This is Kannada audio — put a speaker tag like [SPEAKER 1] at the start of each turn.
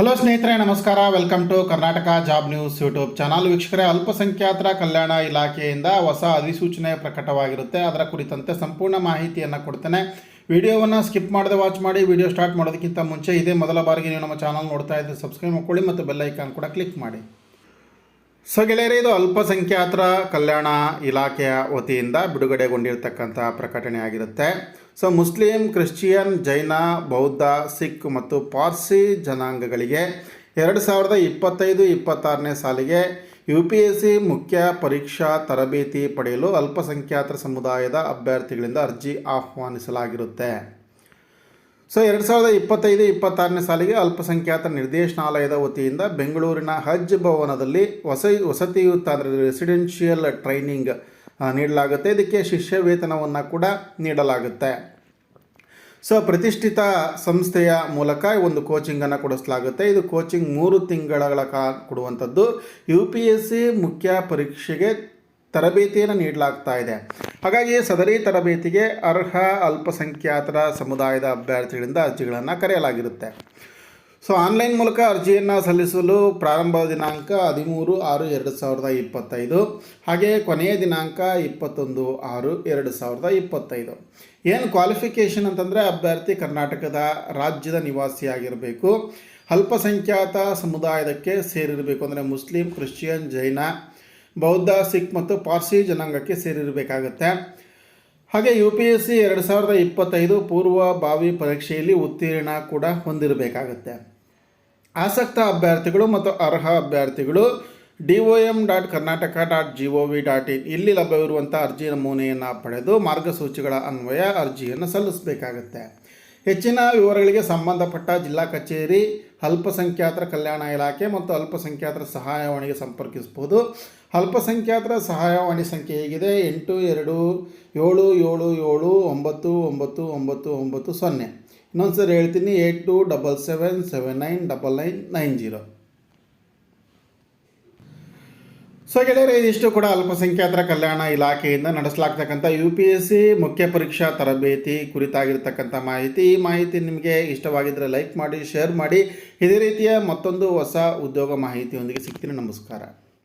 [SPEAKER 1] ಹಲೋ ಸ್ನೇಹಿತರೆ, ನಮಸ್ಕಾರ. Welcome to Karnataka job news YouTube channel ವೀಕ್ಷಕರೇ, ಅಲ್ಪಸಂಖ್ಯಾತರ ಕಲ್ಯಾಣ ಇಲಾಖೆಯಿಂದ ಹೊಸ ಅಧಿಸೂಚನೆ ಪ್ರಕಟವಾಗಿರುತ್ತೆ. ಅದರ ಕುರಿತಂತೆ ಸಂಪೂರ್ಣ ಮಾಹಿತಿಯನ್ನು ಕೊಡ್ತೇನೆ. ವಿಡಿಯೋವನ್ನು ಸ್ಕಿಪ್ ಮಾಡದೆ ವಾಚ್ ಮಾಡಿ, ವಿಡಿಯೋ ಸ್ಟಾರ್ಟ್ ಮಾಡೋದಕ್ಕಿಂತ ಮುಂಚೆ ಇದೇ ಮೊದಲ ಬಾರಿಗೆ ನೀವು ನಮ್ಮ ಚಾನಲ್ ನೋಡ್ತಾ ಇದ್ದರೆ ಸಬ್ಸ್ಕ್ರೈಬ್ ಮಾಡ್ಕೊಳ್ಳಿ ಮತ್ತು ಬೆಲ್ ಐಕಾನ್ ಕೂಡ ಕ್ಲಿಕ್ ಮಾಡಿ. ಸೊ ಗೆಳೆಯರೆ, ಇದು ಅಲ್ಪಸಂಖ್ಯಾತರ ಕಲ್ಯಾಣ ಇಲಾಖೆಯ ವತಿಯಿಂದ ಬಿಡುಗಡೆಗೊಂಡಿರ್ತಕ್ಕಂಥ ಪ್ರಕಟಣೆಯಾಗಿರುತ್ತೆ. ಸೊ ಮುಸ್ಲಿಂ, ಕ್ರಿಶ್ಚಿಯನ್, ಜೈನ, ಬೌದ್ಧ, ಸಿಖ್ ಮತ್ತು ಪಾರ್ಸಿ ಜನಾಂಗಗಳಿಗೆ ಎರಡು ಸಾವಿರದ ಇಪ್ಪತ್ತೈದು ಇಪ್ಪತ್ತಾರನೇ ಸಾಲಿಗೆ ಯು ಪಿ ಎಸ್ ಸಿ ಮುಖ್ಯ ಪರೀಕ್ಷಾ ತರಬೇತಿ ಪಡೆಯಲು ಅಲ್ಪಸಂಖ್ಯಾತರ ಸಮುದಾಯದ ಅಭ್ಯರ್ಥಿಗಳಿಂದ ಅರ್ಜಿ ಆಹ್ವಾನಿಸಲಾಗಿರುತ್ತೆ. ಸೊ ಎರಡು ಸಾವಿರದ ಇಪ್ಪತ್ತೈದು, ಇಪ್ಪತ್ತಾರನೇ ಸಾಲಿಗೆ ಅಲ್ಪಸಂಖ್ಯಾತ ನಿರ್ದೇಶನಾಲಯದ ವತಿಯಿಂದ ಬೆಂಗಳೂರಿನ ಹಜ್ ಭವನದಲ್ಲಿ ಹೊಸ ವಸತಿಯುತ ಅಂದರೆ ರೆಸಿಡೆನ್ಷಿಯಲ್ ಟ್ರೈನಿಂಗ್ ನೀಡಲಾಗುತ್ತೆ. ಇದಕ್ಕೆ ಶಿಷ್ಯ ವೇತನವನ್ನು ಕೂಡ ನೀಡಲಾಗುತ್ತೆ. ಸೊ ಪ್ರತಿಷ್ಠಿತ ಸಂಸ್ಥೆಯ ಮೂಲಕ ಒಂದು ಕೋಚಿಂಗನ್ನು ಕೊಡಿಸಲಾಗುತ್ತೆ. ಇದು ಕೋಚಿಂಗ್ ಮೂರು ತಿಂಗಳ ಕಾ, ಕೊಡುವಂಥದ್ದು. ಯು ಪಿ ಎಸ್ ಸಿ ಮುಖ್ಯ ಪರೀಕ್ಷೆಗೆ ತರಬೇತಿಯನ್ನು ನೀಡಲಾಗ್ತಾ ಇದೆ. ಹಾಗಾಗಿ ಸದರಿ ತರಬೇತಿಗೆ ಅರ್ಹ ಅಲ್ಪಸಂಖ್ಯಾತರ ಸಮುದಾಯದ ಅಭ್ಯರ್ಥಿಗಳಿಂದ ಅರ್ಜಿಗಳನ್ನು ಕರೆಯಲಾಗಿರುತ್ತೆ. ಸೊ, ಆನ್ಲೈನ್ ಮೂಲಕ ಅರ್ಜಿಯನ್ನು ಸಲ್ಲಿಸಲು ಪ್ರಾರಂಭ ದಿನಾಂಕ ಹದಿಮೂರು ಆರು ಎರಡು ಸಾವಿರದ ಇಪ್ಪತ್ತೈದು, ಹಾಗೆಯೇ ಕೊನೆಯ ದಿನಾಂಕ ಇಪ್ಪತ್ತೊಂದು ಆರು ಎರಡು ಸಾವಿರದ ಇಪ್ಪತ್ತೈದು. ಏನು ಕ್ವಾಲಿಫಿಕೇಷನ್ ಅಂತಂದರೆ ಅಭ್ಯರ್ಥಿ ಕರ್ನಾಟಕದ ರಾಜ್ಯದ ನಿವಾಸಿಯಾಗಿರಬೇಕು. ಅಲ್ಪಸಂಖ್ಯಾತ ಸಮುದಾಯದಕ್ಕೆ ಸೇರಿರಬೇಕು ಅಂದರೆ ಮುಸ್ಲಿಂ, ಕ್ರಿಶ್ಚಿಯನ್, ಜೈನ ಬೌದ್ಧ, ಸಿಖ್ ಮತ್ತು ಪಾರ್ಸಿ ಜನಾಂಗಕ್ಕೆ ಸೇರಿರಬೇಕಾಗತ್ತೆ. ಹಾಗೆ ಯು ಪಿ ಎಸ್ ಸಿ ಎರಡು ಸಾವಿರದ ಇಪ್ಪತ್ತೈದು ಪೂರ್ವ ಭಾವಿ ಪರೀಕ್ಷೆಯಲ್ಲಿ ಉತ್ತೀರ್ಣ ಕೂಡ ಹೊಂದಿರಬೇಕಾಗತ್ತೆ. ಆಸಕ್ತ ಅಭ್ಯರ್ಥಿಗಳು ಮತ್ತು ಅರ್ಹ ಅಭ್ಯರ್ಥಿಗಳು D O M dot Karnataka dot G O V dot in ಇಲ್ಲಿ ಲಭ್ಯವಿರುವಂಥ ಅರ್ಜಿ ನಮೂನೆಯನ್ನು ಪಡೆದು ಮಾರ್ಗಸೂಚಿಗಳ ಅನ್ವಯ ಅರ್ಜಿಯನ್ನು ಸಲ್ಲಿಸಬೇಕಾಗತ್ತೆ. ಹೆಚ್ಚಿನ ವಿವರಗಳಿಗೆ ಸಂಬಂಧಪಟ್ಟ ಜಿಲ್ಲಾ ಕಚೇರಿ, ಅಲ್ಪಸಂಖ್ಯಾತರ ಕಲ್ಯಾಣ ಇಲಾಖೆ ಮತ್ತು ಅಲ್ಪಸಂಖ್ಯಾತರ ಸಹಾಯವಾಣಿಗೆ ಸಂಪರ್ಕಿಸಬಹುದು. ಅಲ್ಪಸಂಖ್ಯಾತರ ಸಹಾಯವಾಣಿ ಸಂಖ್ಯೆ ಹೇಗಿದೆ? ಎಂಟು, ಎರಡು, ಏಳು ಏಳು ಏಳು, ಒಂಬತ್ತು ಒಂಬತ್ತು ಒಂಬತ್ತು ಒಂಬತ್ತು, ಸೊನ್ನೆ. ಇನ್ನೊಂದು ಸರಿ ಹೇಳ್ತೀನಿ, eight two double seven seven nine, double nine nine zero. So ಗೆಳೆಯರೆ, ಇದಿಷ್ಟು ಕೂಡ ಅಲ್ಪಸಂಖ್ಯಾತರ ಕಲ್ಯಾಣ ಇಲಾಖೆಯಿಂದ ನಡೆಸಲಾಗ್ತಕ್ಕಂಥ ಯು ಪಿ ಎಸ್ ಸಿ ಮುಖ್ಯ ಪರೀಕ್ಷಾ ತರಬೇತಿ ಕುರಿತಾಗಿರ್ತಕ್ಕಂಥ ಮಾಹಿತಿ. ಈ ಮಾಹಿತಿ ನಿಮಗೆ ಇಷ್ಟವಾಗಿದ್ದರೆ ಲೈಕ್ ಮಾಡಿ, ಶೇರ್ ಮಾಡಿ. ಇದೇ ರೀತಿಯ ಮತ್ತೊಂದು ಹೊಸ ಉದ್ಯೋಗ ಮಾಹಿತಿಯೊಂದಿಗೆ ಸಿಗ್ತೀನಿ. ನಮಸ್ಕಾರ.